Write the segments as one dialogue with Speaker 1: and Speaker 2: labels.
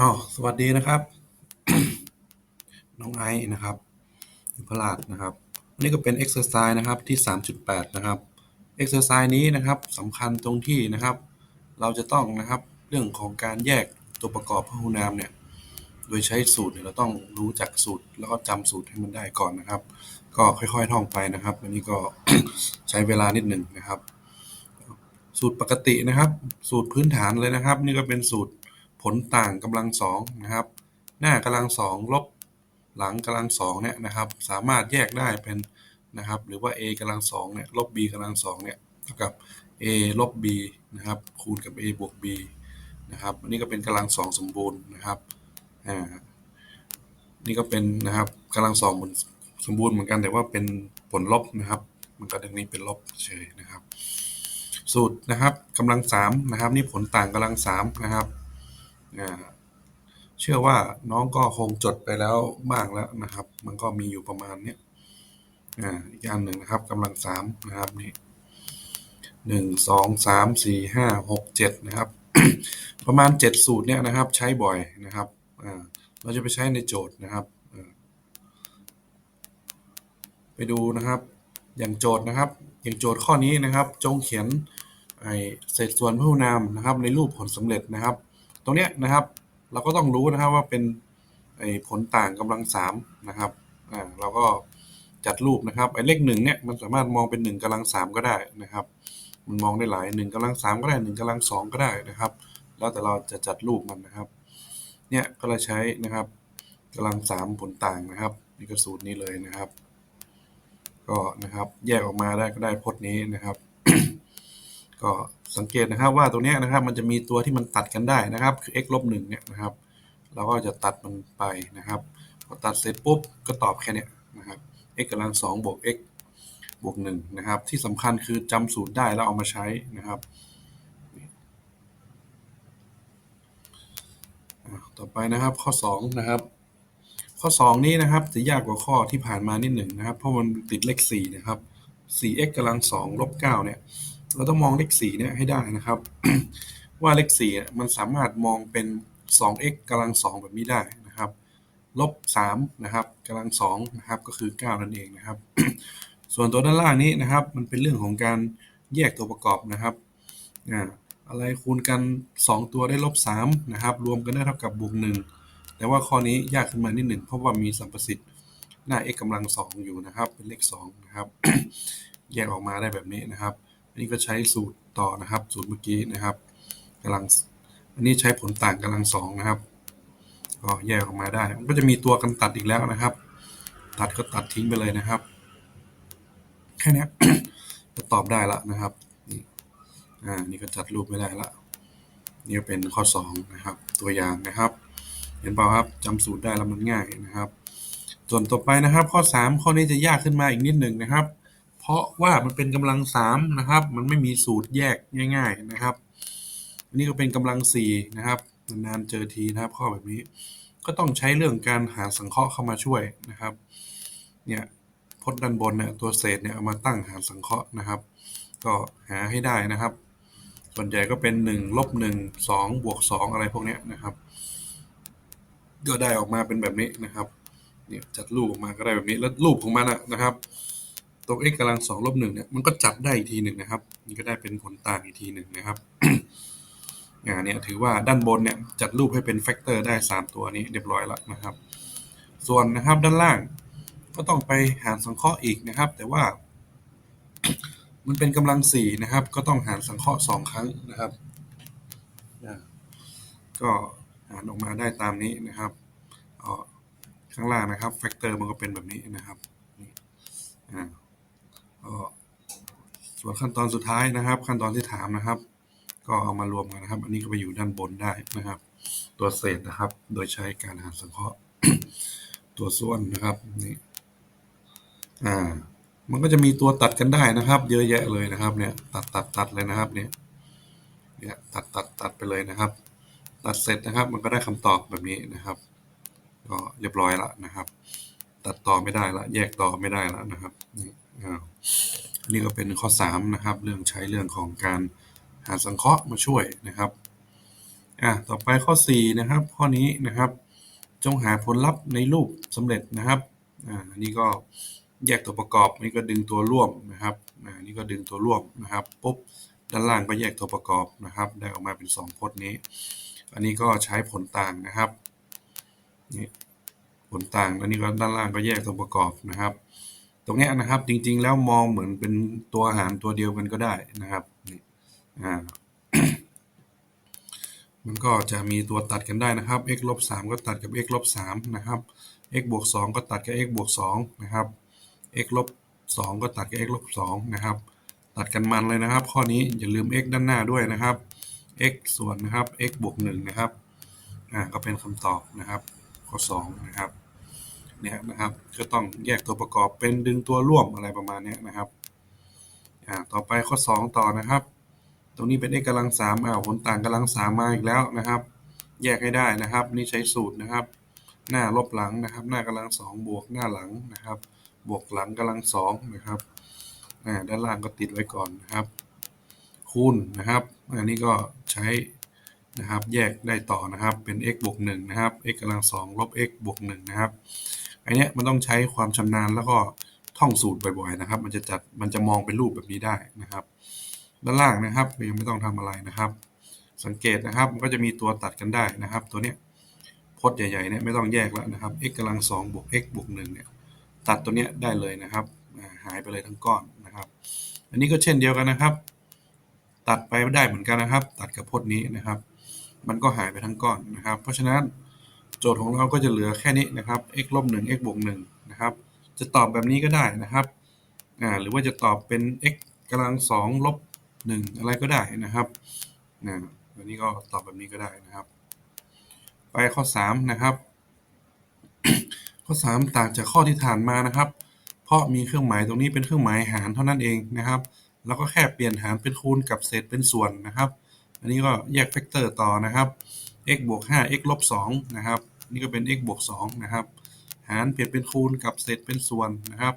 Speaker 1: อ้าวสวัสดีนะครับ น้องไอซ์นะครับยุพราชนะครับอันนี้ก็เป็น exercise นะครับที่ 3.8 นะครับ exercise นี้นะครับสำคัญตรงที่นะครับ เราจะต้องนะครับเรื่องของการแยกตัวประกอบพหูนามเนี่ยโดยใช้สูตรเนี่ยเราต้องรู้จักสูตร แล้วก็จำสูตรให้มันได้ก่อนนะครับ ก็ค่อยๆท่องไปนะครับอันนี้ก็ใช้เวลานิดหนึ่งนะครับ สูตรปกตินะครับ สูตรพื้นฐานเลยนะครับ นี่ก็เป็นสูตร ผลต่างกำลังสองนะครับ หน้ากำลังสองลบหลังกำลังสองเนี่ยนะครับ สามารถแยกได้เป็นนะครับ หรือว่า a กำลังสองเนี่ยลบ b กำลังสองเนี่ยเท่ากับ a ลบ b นะครับ คูณกับ a บวก b นะครับอันนี้ก็เป็นกำลังสองสมบูรณ์นะครับอ่านี่ก็เป็นนะครับกำลังสองมือนสมบูรณ์เหมือนกันแต่ว่าเป็นผลลบนะครับ มันก็ดังนี้เป็นลบเฉยนะครับ สูตรนะครับกำลังสามนะครับ นี่ผลต่างกำลังสามนะครับ เชื่อว่าน้องก็คงจดไปแล้วบ้างแล้วนะครับ มันก็มีอยู่ประมาณเนี้ยอีกอันหนึ่งนะครับกำลังสามนะครับนี่หนึ่งสองสามสี่ห้าหกเจ็ดนะครับ ประมาณเจ็ดสูตรเนี่ยนะครับ ใช้บ่อยนะครับเราจะไปใช้ในโจทย์นะครับไปดูนะครับ อย่างโจทย์นะครับ อย่างโจทย์ข้อนี้นะครับ จงเขียนไอเศษส่วนพหุนามนะครับ ในรูปผลสำเร็จนะครับ ตรงเนี้ยนะครับ เราก็ต้องรู้นะครับว่าเป็นไอ้ผลต่างกำลังสามนะครับอ่าเราก็จัดรูปนะครับไอ้เลขหนึ่งเนี่ยมันสามารถมองเป็นหนึ่งกำลังสามก็ได้นะครับ มันมองได้หลายหนึ่งกำลังสามก็ได้หนึ่งกำลังสองก็ได้นะครับ แล้วแต่เราจะจัดรูปมันนะครับ เนี่ยก็เลยใช้นะครับกำลังสามผลต่างนะครับนี่ก็สูตรนี้เลยนะครับ ก็นะครับแยกออกมาได้ก็ได้พจน์นี้นะครับ ก็ สังเกตนะครับว่าตรงนี้นะครับมันจะมีตัวที่มันตัดกันได้นะครับคือ x ลบหนึ่งเนี่ยนะครับเราก็จะตัดมันไปนะครับพอตัดเสร็จปุ๊บก็ตอบแค่นี้นะครับ x กำลังสองบวก x บวกหนึ่งนะครับ ที่สำคัญคือจำสูตรได้แล้วเอามาใช้นะครับต่อไปนะครับข้อสองนะครับ ข้อ 2 นี้นะครับจะยากกว่าข้อที่ผ่านมานิดหนึ่งนะครับ เพราะมันติดเลข4นะครับ 4x กำลัง2ลบ9เนี่ย เราต้องมองเลข4เนี่ยให้ได้นะครับ ว่าเลขสี่มันสามารถมองเป็น 2x กำลัง 2 แบบนี้ได้นะครับลบ3นะครับกำลัง2นะครับก็คือ 9 นั่นเองนะครับ ส่วนตัวด้านล่างนี้นะครับ มันเป็นเรื่องของการแยกตัวประกอบนะครับอะไรคูณกัน 2 ตัวได้ลบ3นะครับ รวมกันได้เท่ากับบวก1แต่ว่าข้อนี้ยากขึ้นมานิดหนึ่งเพราะว่ามีสัมประสิทธิ์หน้า x กำลังสองอยู่นะครับ เป็นเลขสองนะครับ แยกออกมาได้แบบนี้นะครับ นนี้ก็ใช้สูตรต่อนะครับ สูตรเมื่อกี้นะครับกำลัง อันนี้ใช้ผลต่างกำลังสองนะครับ ก็แยกออกมาได้ มันก็จะมีตัวกันตัดอีกแล้วนะครับ ตัดก็ตัดทิ้งไปเลยนะครับ แค่นี้ก็ตอบได้ละนะครับ นี่ อ่า นี่ก็จัดรูปไม่ได้ละนี่ก็เป็นข้อสองนะครับ ตัวอย่างนะครับ เห็นเปล่าครับจำสูตรได้แล้วมันง่ายนะครับ ส่วนต่อไปนะครับ ข้อ 3 ข้อนี้จะยากขึ้นมาอีกนิดหนึ่งนะครับ เพราะว่ามันเป็นกำลัง3นะครับ มันไม่มีสูตรแยกง่าย ๆนะครับ อันนี้ก็เป็นกำลัง4นะครับนานๆเจอทีนะครับ ข้อแบบนี้ ก็ต้องใช้เรื่องการหาสังเคราะห์เข้ามาช่วยนะครับ เนี่ยพจน์ด้านบนเนี่ยตัวเศษเนี่ยเอามาตั้งหารสังเคราะห์นะครับ ก็หาให้ได้นะครับ ส่วนใหญ่ก็เป็น1ลบ1 2บวก2อะไรพวกนี้นะครับก็ได้ออกมาเป็นแบบนี้นะครับเนี่ยจัดรูปออกมาก็ได้แบบนี้แล้วรูปของมันนะครับ ตัว x กำลังสองลบหนึ่งเนี่ยมันก็จัดได้อีกทีหนึ่งนะครับนี่ก็ได้เป็นผลต่างอีกทีหนึ่งนะครับอ่าเนี่ยถือว่าด้านบนเนี่ยจัดรูปให้เป็นแฟกเตอร์ได้สามตัวนี้เรียบร้อยแล้วนะครับ ส่วนนะครับด้านล่างก็ต้องไปหารสังเคราะห์อีกนะครับ แต่ว่า มันเป็นกำลังสี่นะครับ ก็ต้องหารสังเคราะห์สองครั้งนะครับอ่าก็หารออกมาได้ตามนี้นะครับข้างล่างนะครับแฟกเตอร์มันก็เป็นแบบนี้นะครับอ่า ส่วนขั้นตอนสุดท้ายนะครับ ขั้นตอนที่ถามนะครับ ก็เอามารวมกันนะครับ อันนี้ก็ไปอยู่ด้านบนได้นะครับ ตัวเศษนะครับ โดยใช้การหารสังเคราะห์ตัวส่วนนะครับนี่อ่า มันก็จะมีตัวตัดกันได้นะครับ เยอะแยะเลยนะครับ เนี่ย ตัดตัดตัดเลยนะครับเนี่ยเนี่ยตัดตัดตัดไปเลยนะครับ ตัดเสร็จนะครับ มันก็ได้คำตอบแบบนี้นะครับ ก็เรียบร้อยละนะครับ ตัดต่อไม่ได้ละ แยกต่อไม่ได้ละนะครับนี่ อันี่ก็เป็นข้อ 3 นะครับ เรื่องใช้เรื่องของการหาสังเคราะห์มาช่วยนะครับอ่าต่อไปข้อ 4 นะครับ ข้อนี้นะครับ จงหาผลลัพธ์ในรูปสำเร็จนะครับอ่าอันนี้ก็แยกตัวประกอบนี่ก็ดึงตัวร่วมนะครับอ่านี่ก็ดึงตัวร่วมนะครับปุ๊บด้านล่างก็แยกตัวประกอบนะครับ ได้ออกมาเป็น 2พจน์นี้ อันนี้ก็ใช้ผลต่างนะครับนี่ผลต่างอันนี้ก็ด้านล่างก็แยกตัวประกอบนะครับ ตรงนี้นะครับจริงๆแล้วมองเหมือนเป็นตัวอาหารตัวเดียวกันก็ได้นะครับนี่อ่ามันก็จะมีตัวตัดกันได้นะครับ x ลบ3ก็ตัดกับ x ลบ3นะครับ x บวก2ก็ตัดกับ x บวก2นะครับ x ลบ2ก็ตัดกับ x ลบ2นะครับ ตัดกันมันเลยนะครับ ข้อนี้อย่าลืม x ด้านหน้าด้วยนะครับ x ส่วนนะครับ x บวก1นะครับอ่าก็เป็นคำตอบนะครับ ข้อ2นะครับ เนี่ยนะครับ ก็ต้องแยกตัวประกอบเป็นดึงตัวร่วมอะไรประมาณนี้นะครับอ่าต่อไปข้อ 2 ต่อนะครับ ตรงนี้เป็น x กำลัง3อ้าวผลต่างกำลัง3มมาอีกแล้วนะครับ แยกให้ได้นะครับ นี่ใช้สูตรนะครับ หน้าลบหลังนะครับ หน้ากำลัง2บวกหน้าหลังนะครับ บวกหลังกำลัง2นะครับอ่าด้านล่างก็ติดไว้ก่อนนะครับ คูณนะครับอันนี้ก็ใช้นะครับแยกได้ต่อนะครับเป็น x บวก1นะครับ x กำลัง2ลบ x บวก1นะครับ อันเนี้ยมันต้องใช้ความชำนาญแล้วก็ท่องสูตรบ่อยๆนะครับ มันจะจัดมันจะมองเป็นรูปแบบนี้ได้นะครับ ด้านล่างนะครับยังไม่ต้องทำอะไรนะครับ สังเกตนะครับมันก็จะมีตัวตัดกันได้นะครับ ตัวเนี้ยพจน์ใหญ่ๆเนี่ยไม่ต้องแยกแล้วนะครับ x กำลัง2บวก x บวก1เนี่ยตัดตัวเนี้ยได้เลยนะครับ หายไปเลยทั้งก้อนนะครับ อันนี้ก็เช่นเดียวกันนะครับ ตัดไปได้เหมือนกันนะครับ ตัดกับพจน์นี้นะครับ มันก็หายไปทั้งก้อนนะครับ เพราะฉะนั้น โจทย์ของเราก็จะเหลือแค่นี้นะครับ x ลบ1 x บวก1นะครับ จะตอบแบบนี้ก็ได้นะครับอ่าหรือว่าจะตอบเป็น x กำลัง2ลบ1อะไรก็ได้นะครับนะอันนี้ก็ตอบแบบนี้ก็ได้นะครับ ไปข้อ 3 นะครับ ข้อ 3 ต่างจากข้อที่ผ่านมานะครับ เพราะมีเครื่องหมายตรงนี้เป็นเครื่องหมายหารเท่านั้นเองนะครับ แล้วก็แค่เปลี่ยนหารเป็นคูณกับเศษเป็นส่วนนะครับ อันนี้ก็แยกแฟกเตอร์ต่อนะครับ x บวก5 x ลบ2นะครับ นี่ก็เป็น x บวก2นะครับ หารเปลี่ยนเป็นคูณกับเศษเป็นส่วนนะครับ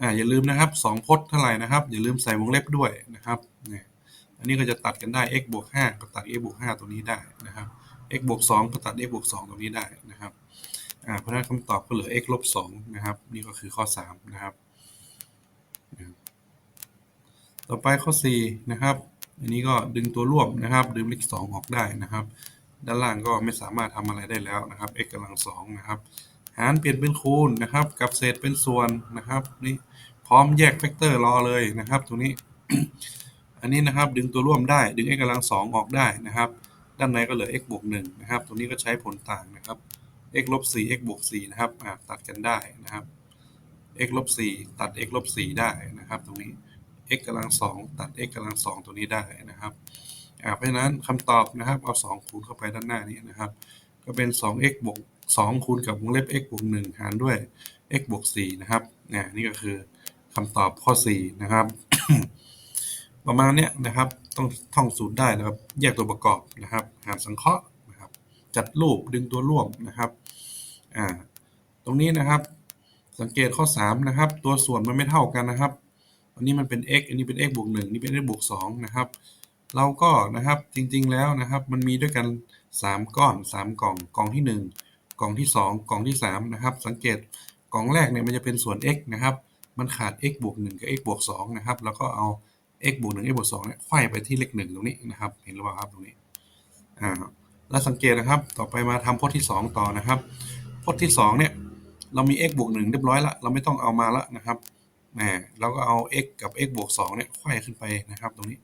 Speaker 1: อ่า อย่าลืมนะครับ2พจน์เท่าไหร่นะครับ อย่าลืมใส่วงเล็บด้วยนะครับเนี่ยอันนี้ก็จะตัดกันได้ x บวก5ก็ตัด x บวก5ตรงนี้ได้นะครับ x บวก2ก็ตัด x บวก2ตรงนี้ได้นะครับอ่าเพราะฉะนั้นคำตอบก็เหลือ x ลบ2นะครับ นี่ก็คือข้อ3นะครับ ต่อไปข้อ4นะครับ อันนี้ก็ดึงตัวร่วมนะครับ ดึงเลข2องออกได้นะครับ ด้านล่างก็ไม่สามารถทำอะไรได้แล้วนะครับ x กำลัง2นะครับ หารเปลี่ยนเป็นคูณนะครับ กับเศษเป็นส่วนนะครับนี่พร้อมแยกแฟกเตอร์รอเลยนะครับ ตรงนี้ อันนี้นะครับดึงตัวร่วมได้ ดึง x กำลัง2องออกได้นะครับ ด้านในก็เหลือ x บวก1นะครับ ตรงนี้ก็ใช้ผลต่างนะครับ x ลบ4 x บวก4นะครับตัดกันได้นะครับ x ลบ4ตัด x ลบ4ได้นะครับ ตรงนี้ x กำลัง2ตัด x กำลัง2ตัวนี้ได้นะครับเพราะฉะนั้นคำตอบนะครับเอา 2 คูณเข้าไปด้านหน้านี้นะครับ ก็เป็น 2x บวก2คูณกับวงเล็บ x บวก1หารด้วย x บวก4นะครับเนี่ยนี่ก็คือคำตอบข้อ4นะครับ ประมาณเนี้ยนะครับต้องท่องสูตรได้นะครับ แยกตัวประกอบนะครับ หารสังเคราะห์นะครับ จัดรูปดึงตัวร่วมนะครับอ่าตรงนี้นะครับ สังเกตข้อ 3 นะครับ ตัวส่วนมันไม่เท่ากันนะครับ อันนี้มันเป็น x อันนี้เป็น x บวก1นี่เป็น x บวก2นะครับ เราก็นะครับจริงๆแล้วนะครับมันมีด้วยกัน 3 ก้อน 3 กล่องกล่องที่ 1 กล่องที่ 2 กล่องที่3นะครับสังเกตกล่องแรกเนี่ยมันจะเป็นส่วน x นะครับมันขาด x บวก1กับ x บวก2นะครับแล้วก็เอา x บวก1 x บวก2เนี่ยไขว้ไปที่เลข1ตรงนี้นะครับเห็นหรือเปล่าครับตรงนี้อ่าแล้วสังเกตนะครับต่อไปมาทำพจน์ที่ 2 ต่อนะครับพจน์ที่2เนี่ยเรามี x บวก1เรียบร้อยละเราไม่ต้องเอามาละนะครับ แหมเราก็เอา x กับ x บวก2เนี่ยไขว้ขึ้นไปนะครับ ตรงนี้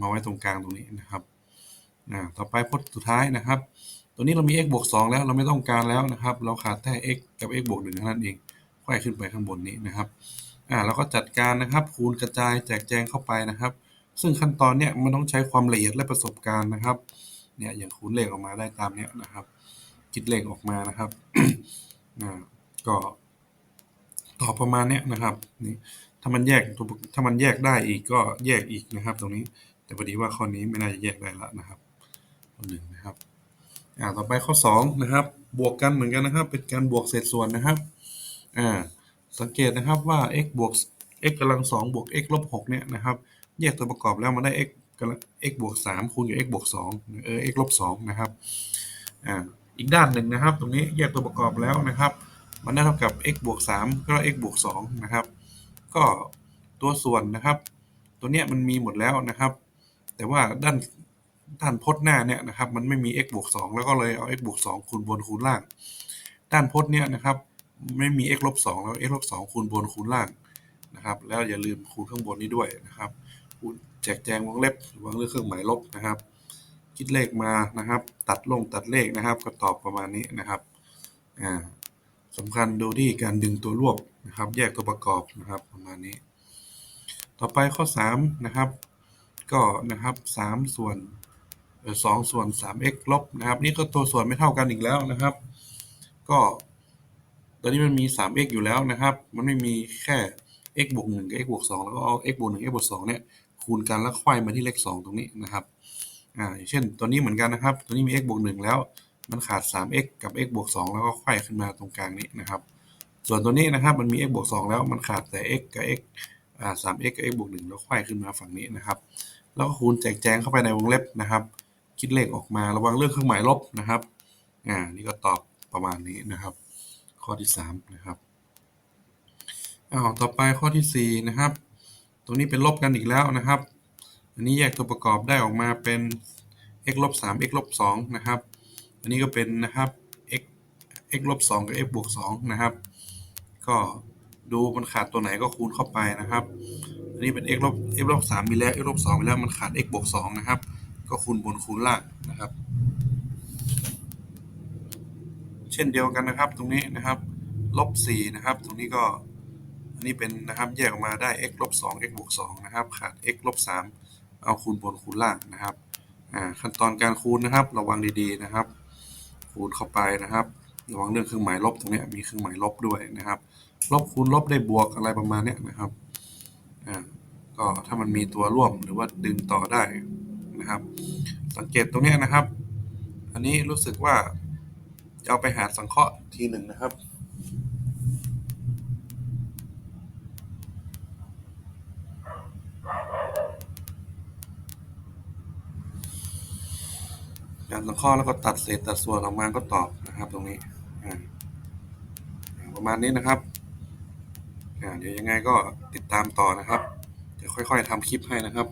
Speaker 1: มาไว้ตรงกลางตรงนี้นะครับอ่าต่อไปพจน์สุดท้ายนะครับ ตัวนี้เรามี x บวก2แล้วเราไม่ต้องการแล้วนะครับ เราขาดแค่ x กับ x บวก1เท่านั้นเองไขว้ขึ้นไปข้างบนนี้นะครับอ่าเราก็จัดการนะครับ คูณกระจายแจกแจงเข้าไปนะครับ ซึ่งขั้นตอนเนี้ยมันต้องใช้ความละเอียดและประสบการณ์นะครับเนี่ยอย่างคูณเลขออกมาได้ตามเนี้ยนะครับ คิดเลขออกมานะครับอ่าก็ อบประมาณเนี้ยนะครับนี่ถ้ามันแยกถ้ามันแยกได้อีกก็แยกอีกนะครับ ตรงนี้แต่พอดีว่าข้อนี้ไม่น่าจะแยกได้ละนะครับข้อหนึ่งนะครับอ่าต่อไปข้อสองนะครับบวกกันเหมือนกันนะครับ เป็นการบวกเศษส่วนนะครับอ่าสังเกตนะครับว่า x บวก x กำลังสองบวก x ลบหกเนี่ยนะครับแยกตัวประกอบแล้วมันได้ x กำลัง x บวกสามคูณกับ x บวกสองเออ x ลบสองนะครับอ่าอีกด้านหนึ่งนะครับ ตรงนี้แยกตัวประกอบแล้วนะครับ มันได้เท่ากับ x บวกสามก็ x บวกสองนะครับ ก็ตัวส่วนนะครับ ตัวเนี้ยมันมีหมดแล้วนะครับ แต่ว่าด้านด้านพจน์หน้าเนี่ยนะครับ มันไม่มี x บวกสองแล้วก็เลยเอา x บวกสองคูณบนคูณล่าง ด้านพจน์เนี่ยนะครับ ไม่มี x ลบสองแล้ว x ลบสองคูณบนคูณล่างนะครับ แล้วอย่าลืมคูณข้างบนนี้ด้วยนะครับคูณแจกแจงวงเล็บวงเรื่อเครื่องหมายลบนะครับ คิดเลขมานะครับ ตัดลงตัดเลขนะครับ ก็ตอบประมาณนี้นะครับอ่า สำคัญดูที่การดึงตัวรวบนะครับ แยกตัวประกอบนะครับประมาณนี้ ต่อไปข้อ3นะครับก็นะครับ3ส่วนเอ่อ2ส่วน 3x ลบนะครับ นี่ก็ตัวส่วนไม่เท่ากันอีกแล้วนะครับ ก็ตอนนี้มันมี 3x อยู่แล้วนะครับ มันไม่มีแค่ x บวก1กับ x บวก2แล้วก็เอา x บวก1 x บวก2เนี่ยคูณกันแล้วไขว้มาที่เลข 2 ตรงนี้นะครับ อ่าอย่างเช่นตัวนี้เหมือนกันนะครับ ตัวนี้มี x บวก1แล้ว มันขาด 3x กับ x บวก 2 แล้วก็ไขว้ขึ้นมาตรงกลางนี้นะครับ ส่วนตัวนี้นะครับมันมี x บวก 2 แล้วมันขาดแต่ x กับ x อ่า 3x กับ x บวก 1 แล้วไขว้ขึ้นมาฝั่งนี้นะครับ แล้วก็คูณแจกแจงเข้าไปในวงเล็บนะครับ คิดเลขออกมาระวังเรื่องเครื่องหมายลบนะครับ อ่า นี่ก็ตอบประมาณนี้นะครับ ข้อที่สามนะครับอ้าวต่อไปข้อที่สี่นะครับ ตรงนี้เป็นลบกันอีกแล้วนะครับ อันนี้แยกตัวประกอบได้ออกมาเป็น x ลบสาม x ลบสองนะครับ อันนี้ก็เป็นนะครับ x x ลบสองกับ x บวกสองนะครับ ก็ดูมันขาดตัวไหนก็คูณเข้าไปนะครับ อันนี้เป็น x ลบ x ลบสามมีแล้ว x ลบสองมีแล้วมันขาด x บวกสองนะครับ ก็คูณบนคูณล่างนะครับ เช่นเดียวกันนะครับ ตรงนี้นะครับลบสี่นะครับ ตรงนี้ก็อันนี้เป็นนะครับแยกออกมาได้ x ลบสอง x บวกสองนะครับขาด x ลบสามเอาคูณบนคูณล่างนะครับ อ่าขั้นตอนการคูณนะครับ ระวังดีๆนะครับ คูณเข้าไปนะครับระวังเรื่องเครื่องหมายลบตรงนี้มีเครื่องหมายลบด้วยนะครับ ลบคูณลบได้บวกอะไรประมาณนี้นะครับอ่าก็ถ้ามันมีตัวร่วมหรือว่าดึงต่อได้นะครับ สังเกตตรงนี้นะครับ อันนี้รู้สึกว่าจะเอาไปหารสังเคราะห์ทีหนึ่งนะครับารสังข้อแล้วก็ตัดเศษตัดส่วนออกมาก็ตอบนะครับตรงนี้ประมาณนี้นะครับเดี๋ยวยังไงก็ติดตามต่อนะครับ จะค่อยๆทำคลิปให้นะครับ